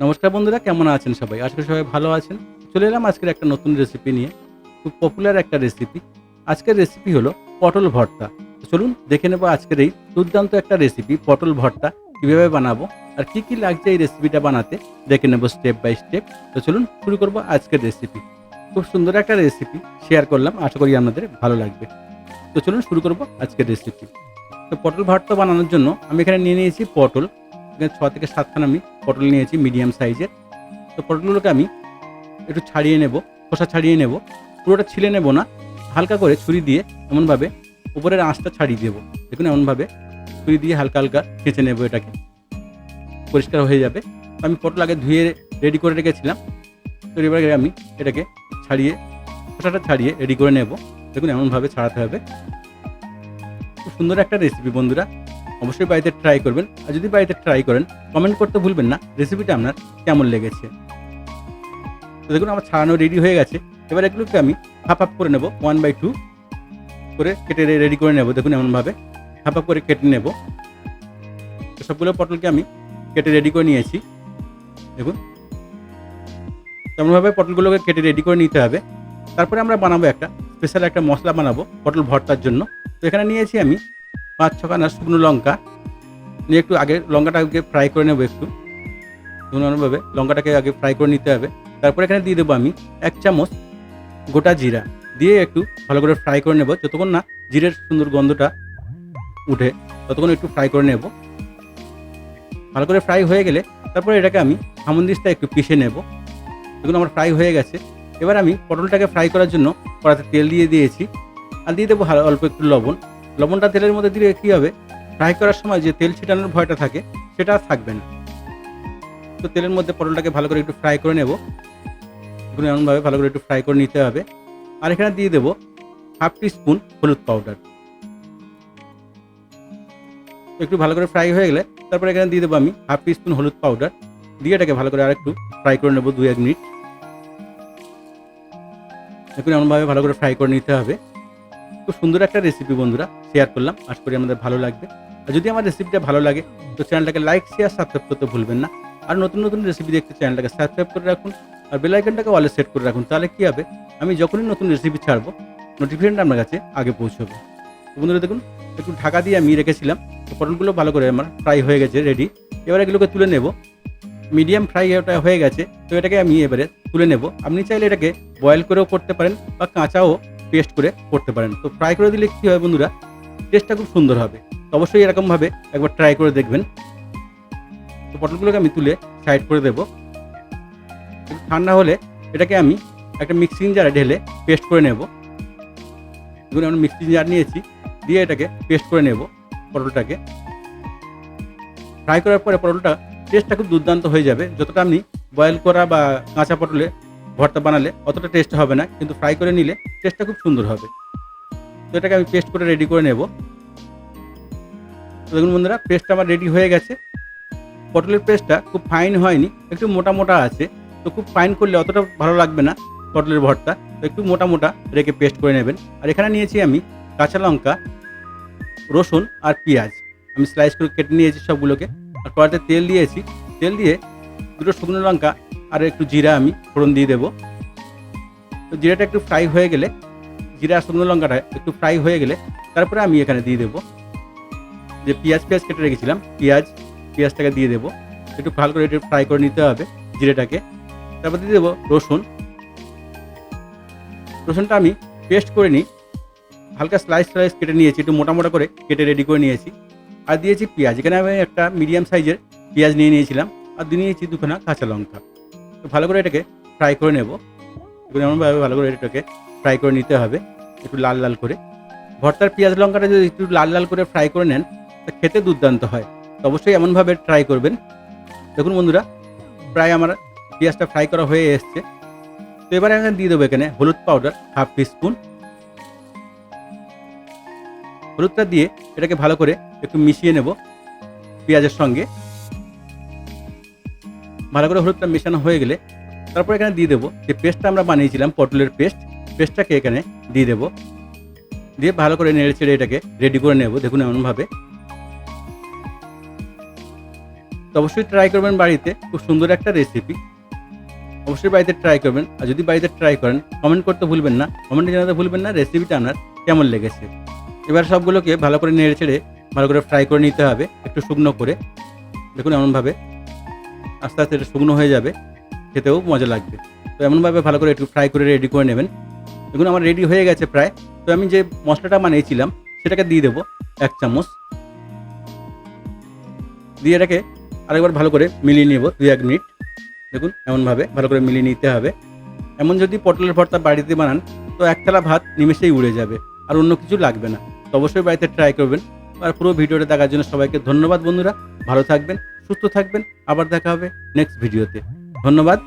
নমস্কার বন্ধুরা, কেমন আছেন সবাই? আজকে সবাই ভালো আছেন। চলে এলাম আজকের একটা নতুন রেসিপি নিয়ে। খুব পপুলার একটা রেসিপি আজকের রেসিপি হলো পটল ভর্তা। চলুন দেখে নেব আজকের এই দুর্দান্ত একটা রেসিপি পটল ভর্তা, কীভাবে বানাবো আর কি কি লাগছে এই রেসিপিটা বানাতে। দেখে নেব স্টেপ বাই স্টেপ তো চলুন শুরু করব আজকের রেসিপি খুব সুন্দর একটা রেসিপি শেয়ার করলাম, আশা করি আপনাদের ভালো লাগবে। তো চলুন শুরু করব আজকের রেসিপি তো পটল ভর্তা বানানোর জন্য আমি এখানে নিয়ে নিয়েছি পটল। এখানে ছ থেকে সাতখানা আমি পটল নিয়েছি মিডিয়াম সাইজের তো পটলগুলোকে আমি একটু ছাড়িয়ে নেব, খোসা ছাড়িয়ে নেব। পুরোটা ছিলে নেব না, হালকা করে ছুরি দিয়ে এমনভাবে উপরের আঁশটা ছাড়িয়ে দেবো। দেখুন এমনভাবে ছুরি দিয়ে হালকা হালকা কেচে নেব এটাকে। পরিষ্কার হয়ে যাবে। আমি পটল আগে ধুয়ে রেডি করে রেখেছিলাম। তো এবারে আমি এটাকে ছাড়িয়ে, খোসাটা ছাড়িয়ে রেডি করে নেব। দেখুন এমনভাবে ছাড়াতে হবে। খুব সুন্দর একটা রেসিপি বন্ধুরা। অবশ্যই বাড়িতে ট্রাই করবেন। আর যদি বাড়িতে ট্রাই করেন কমেন্ট করতে ভুলবেন না। রেসিপিটা আপনার কেমন লেগেছে? তো দেখুন, আমার ছাড়ানো রেডি হয়ে গেছে। এবার এগুলোকে আমি হাফ হাফ করে নেব। ওয়ান বাই টু করে কেটে রেডি করে নেব। দেখুন, এমনভাবে হাফ হাফ করে কেটে নেব। সবগুলো পটলকে আমি কেটে রেডি করে নিয়েছি। দেখুন। তেমনভাবে পটলগুলোকে কেটে রেডি করে নিতে হবে। তারপরে আমরা বানাবো একটা স্পেশাল একটা মশলা বানাবো পটল ভর্তার জন্য। তো এখানে নিয়েছি আমি পাঁচ ছখানা শুকনো লঙ্কা। নিয়ে একটু আগে লঙ্কাটাকে ফ্রাই করে নেব একটু। ভাবে লঙ্কাটাকে আগে ফ্রাই করে নিতে হবে। তারপর এখানে দিয়ে দেবো আমি এক চামচ গোটা জিরা। দিয়ে একটু ভালো করে ফ্রাই করে নেব। যতক্ষণ না জিরের সুন্দর গন্ধটা উঠে, ততক্ষণ একটু ফ্রাই করে নেব। ভালো করে ফ্রাই হয়ে গেলে তারপরে এটাকে আমি হামন্দিসটা একটু পিষে নেব। দেখুন আমার ফ্রাই হয়ে গেছে। এবার আমি পটলটাকে ফ্রাই করার জন্য কড়াতে তেল দিয়ে দিয়েছি। আর দিয়ে দেবো অল্প একটু লবণ। লবণটা তেলের মধ্যে দিলে কী হবে? ফ্রাই করার সময় যে তেল ছিটানোর ভয়টা থাকে, সেটা আর থাকবে না। তো তেলের মধ্যে পটলটাকে ভালো করে একটু ফ্রাই করে নেব। দেখুন, এমনভাবে ভালো করে একটু ফ্রাই করে নিতে হবে। আর এখানে দিয়ে দেবো হাফ টি স্পুন হলুদ পাউডার একটু ভালো করে ফ্রাই হয়ে গেলে, তারপরে এখানে দিয়ে দেবো আমি হাফ টি স্পুন হলুদ পাউডার দিয়ে এটাকে ভালো করে আরেকটু ফ্রাই করে নেব দু এক মিনিট। দেখুন, এমনভাবে ভালো করে ফ্রাই করে নিতে হবে। খুব সুন্দর একটা রেসিপি বন্ধুরা। শেয়ার করলাম। আশা করি আমাদের ভালো লাগবে। আর যদি আমার রেসিপিটা ভালো লাগে, তো চ্যানেলটাকে লাইক শেয়ার সাবস্ক্রাইব করতে ভুলবেন না। আর নতুন নতুন রেসিপি দেখতে চ্যানেলটাকে সাবস্ক্রাইব করে রাখুন। আর বেল আইকনটাকে অলে সেট করে রাখুন। তাহলে কী হবে? আমি যখনই নতুন রেসিপি ছাড়বো নোটিফিকেশনটা আপনার কাছে আগে পৌঁছবে। তো বন্ধুরা, দেখুন, একটু ঢাকা দিয়ে আমি রেখেছিলাম। তো পটলগুলো ভালো করে আমার ফ্রাই হয়ে গেছে রেডি এবার এগুলোকে তুলে নেব। মিডিয়াম ফ্রাই ওটা হয়ে গেছে। তো এটাকে আমি এবারে তুলে নেব। আপনি চাইলে এটাকে বয়েল করেও করতে পারেন বা কাঁচাও পেস্ট করে করতে পারেন। তো ফ্রাই করে দিলে কী হয় বন্ধুরা টেস্টটা খুব সুন্দর হবে। তো অবশ্যই এরকমভাবে একবার ট্রাই করে দেখবেন। তো পটলগুলোকে আমি তুলে সাইড করে দেবো। ঠান্ডা হলে এটাকে আমি একটা মিক্সিং জারে ঢেলে পেস্ট করে নেব। দেখুন আমরা মিক্সিং জার নিয়েছি, দিয়ে এটাকে পেস্ট করে নেব পটলটাকে। ফ্রাই করার পরে পটলটা টেস্টটা খুব দুর্দান্ত হয়ে যাবে। যতটা আপনি বয়েল করা বা কাঁচা পটলে ভর্তা বানালে অতটা টেস্ট হবে না। কিন্তু ফ্রাই করে নিলে টেস্টটা খুব সুন্দর হবে। তো এটাকে আমি পেস্ট করে রেডি করে নেব। দেখুন বন্ধুরা পেস্টটা আমার রেডি হয়ে গেছে। পটলের পেস্টটা খুব ফাইন হয়নি, একটু মোটা মোটা আছে। তো খুব ফাইন করলে অতটা ভালো লাগবে না পটলের ভর্তা। তো একটু মোটা মোটা রেখে পেস্ট করে নেবেন। আর এখানে নিয়েছি আমি কাঁচা লঙ্কা, রসুন আর পেঁয়াজ। আমি স্লাইস করে কেটে নিয়েছি সবগুলোকে। আর কড়াতে তেল দিয়েছি, তেল দিয়ে দুটো শুকনো লঙ্কা আর একটু জিরা আমি ফোড়ন দিয়ে দেবো। তো জিরাটা একটু ফ্রাই হয়ে গেলে জিরা শুকনো লঙ্কাটা একটু ফ্রাই হয়ে গেলে তারপরে আমি এখানে দিয়ে দেবো যে পেঁয়াজ পেঁয়াজ কেটে রেখেছিলাম, পেঁয়াজ, পেঁয়াজটাকে দিয়ে দেবো। একটু ভালো করে একটু ফ্রাই করে নিতে হবে জিরেটাকে। তারপর দিয়ে দেবো রসুন। রসুনটা আমি পেস্ট করে নিই। হালকা স্লাইস স্লাইস কেটে নিয়েছি, একটু মোটা মোটা করে কেটে রেডি করে নিয়েছি। আর দিয়েছি পেঁয়াজ। এখানে আমি একটা মিডিয়াম সাইজের পেঁয়াজ নিয়ে নিয়েছিলাম। আর দিয়ে নিয়েছি দুখানা কাঁচা লঙ্কা। তো ভালো করে এটাকে ফ্রাই করে নেব। এমনভাবে ভালো করে এটাকে ফ্রাই করে নিতে হবে, একটু লাল লাল করে। ভর্তার পেঁয়াজ লঙ্কাটা যদি একটু লাল লাল করে ফ্রাই করে নেন, তা খেতে দুর্দান্ত হয়। তো অবশ্যই এমনভাবে ট্রাই করবেন। দেখুন বন্ধুরা, প্রায় আমার পেঁয়াজটা ফ্রাই করা হয়ে এসছে। তো এবারে এখানে দিয়ে দেবো এখানে হলুদ পাউডার হাফ স্পুন হলুদটা দিয়ে এটাকে ভালো করে একটু মিশিয়ে নেব পেঁয়াজের সঙ্গে। ভালো করে হলুদটা মেশানো হয়ে গেলে, তারপর এখানে দিয়ে দেবো যে পেস্টটা আমরা বানিয়েছিলাম, পটলের পেস্ট পেস্টটাকে এখানে দিয়ে দেবো। দিয়ে ভালো করে নেড়ে চেড়ে এটাকে রেডি করে নেব, দেখুন এমনভাবে। তো অবশ্যই ট্রাই করবেন বাড়িতে, খুব সুন্দর একটা রেসিপি অবশ্যই বাড়িতে ট্রাই করবেন। আর যদি বাড়িতে ট্রাই করেন কমেন্ট করতে ভুলবেন না কমেন্টে জানাতে ভুলবেন না রেসিপিটা আপনার কেমন লেগেছে। এবার সবগুলোকে ভালো করে নেড়ে ছেড়ে ভালো করে ফ্রাই করে নিতে হবে, একটু শুকনো করে। দেখুন এমনভাবে আস্তে আস্তে শুকনো হয়ে যাবে, খেতেও মজা লাগবে। তো এমনভাবে ভালো করে একটু ফ্রাই করে রেডি করে নেবেন। দেখুন আমার রেডি হয়ে গেছে প্রায়। তো আমি যে মশলাটা বানিয়েছিলাম, সেটাকে দিয়ে দেবো এক চামচ। দিয়ে এটাকে আরেকবার ভালো করে মিলিয়ে নেব দুই এক মিনিট। দেখুন, এমনভাবে ভালো করে মিলিয়ে নিতে হবে। এমন যদি পটলের ভর্তা বাড়িতে বানান, তো এক থালা ভাত নিমেষেই উড়ে যাবে, আর অন্য কিছু লাগবে না। তো অবশ্যই বাড়িতে ট্রাই করবেন। আর পুরো ভিডিওটা দেখার জন্য সবাইকে ধন্যবাদ বন্ধুরা। ভালো থাকবেন, সুস্থ থাকবেন। আবার দেখা হবে নেক্সট ভিডিওতে ধন্যবাদ।